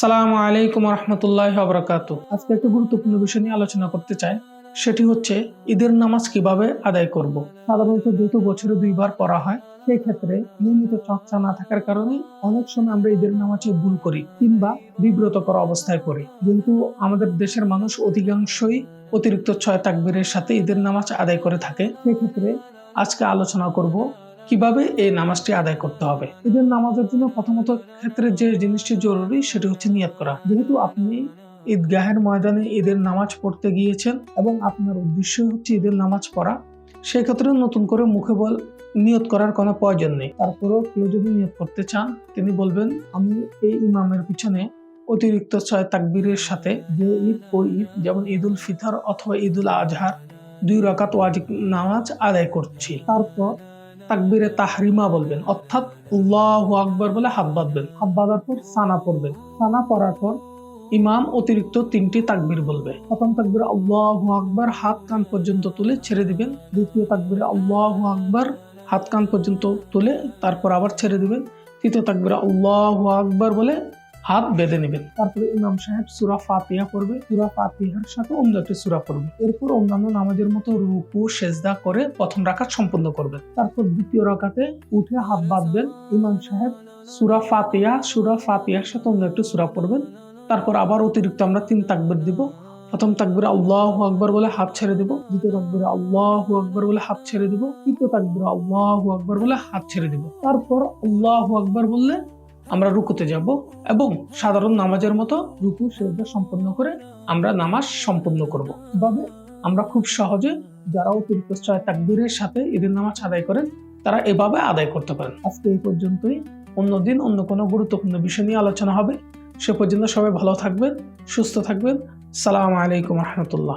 সালামু আলাইকুম রহমতুল্লাহ বরকাত আজকে গুরুত্বপূর্ণ বিষয় নিয়ে আলোচনা করতে চাই, সেটি হচ্ছে ঈদের নামাজ কীভাবে আদায় করব। সাধারণত যেহেতু বছরে দুইবার পড়া হয় সেই ক্ষেত্রে নিয়মিত চর্চা না থাকার কারণে অনেক সময় আমরা ঈদের নামাজে ভুল করি কিংবা বিব্রতকর অবস্থায় পড়ি যেহেতু আমাদের দেশের মানুষ অধিকাংশই অতিরিক্ত ছয় তাকবীরের সাথে ঈদের নামাজ আদায় করে থাকে, সেক্ষেত্রে আজকে আলোচনা করব কীভাবে এই নামাজটি আদায় করতে হবে? ঈদের নামাজের জন্য প্রথমত ক্ষেত্রে যে জিনিসটি জরুরি সেটি হচ্ছে নিয়ত করা। যেহেতু আপনি ঈদগাহের ময়দানে ঈদের নামাজ পড়তে গিয়েছেন এবং আপনার উদ্দেশ্য হচ্ছে ঈদের নামাজ পড়া, সেক্ষেত্রে নতুন করে মুখে বল নিয়ত করার কোনো প্রয়োজন নেই। তারপরেও কেউ যদি নিয়ত করতে চান, তিনি বলবেন, আমি এই ইমামের পিছনে অতিরিক্ত ছয় তাকবীরের সাথে যে ঈদ, ওই ঈদ, যেমন ঈদ উল ফিতর অথবা ঈদ উল আজহার, দুই রকাত ওয়াজিব নামাজ আদায় করছি। তারপর তাকবীরে তাহরিমা বলবেন। অর্থাৎ আল্লাহ আকবর বলে হাত বাঁধবেন। হাত বাঁধার পর সানা পড়বেন। সানা পড়ার পর ইমাম অতিরিক্ত তিনটি তাকবীর বলবে। প্রথম তাকবীর আল্লাহ আকবর, হাত কান পর্যন্ত তুলে ছেড়ে দিবেন। দ্বিতীয় তাকবীরে আল্লাহ আকবর, হাত কান পর্যন্ত তুলে তারপর আবার ছেড়ে দিবেন। তৃতীয় তাকবীরে আল্লাহ আকবর বলে হাত বেঁধে নেবেন তারপরে ইমাম সাহেব সুরা ফাতিহা পড়বে। সুরা ফাতিহার সাথে অন্য একটি সুরা পড়বে। এরপর অন্যান্য নামাজের মতো রুকু, সেজদা করে প্রথম রাকাত সম্পন্ন করবেন তারপর দ্বিতীয় রাকাতে উঠে হাত বাঁধবেন। ইমাম সাহেব সুরা ফাতিহা, সুরা ফাতিহার সাথে অন্য একটি সুরা পড়বেন। তারপর আবার অতিরিক্ত আমরা তিন তাকবীর দিব। প্রথম তাকবিরে আল্লাহ আকবর বলে হাত ছেড়ে দিব। দ্বিতীয় তাকবিরে আল্লাহ আকবর বলে হাত ছেড়ে দিব। তৃতীয় তাকবিরে আল্লাহ আকবর বলে হাত ছেড়ে দিব। তারপর আল্লাহ আকবর বললে আমরা রুকুতে যাব এবং সাধারণ নামাজের মতো রুকু, সেজদা সম্পন্ন করে আমরা নামাজ সম্পন্ন করব। এভাবে আমরা খুব সহজে যারা অতিরিক্ত তাকবীরের সাথে ঈদের নামাজ আদায় করেন, তারা এভাবে আদায় করতে পারেন। আজকে এই পর্যন্তই। অন্যদিন অন্য কোনো গুরুত্বপূর্ণ বিষয় নিয়ে আলোচনা হবে। সে পর্যন্ত সবাই ভালো থাকবেন, সুস্থ থাকবেন। সালাম আলাইকুম রহমতুল্লাহ।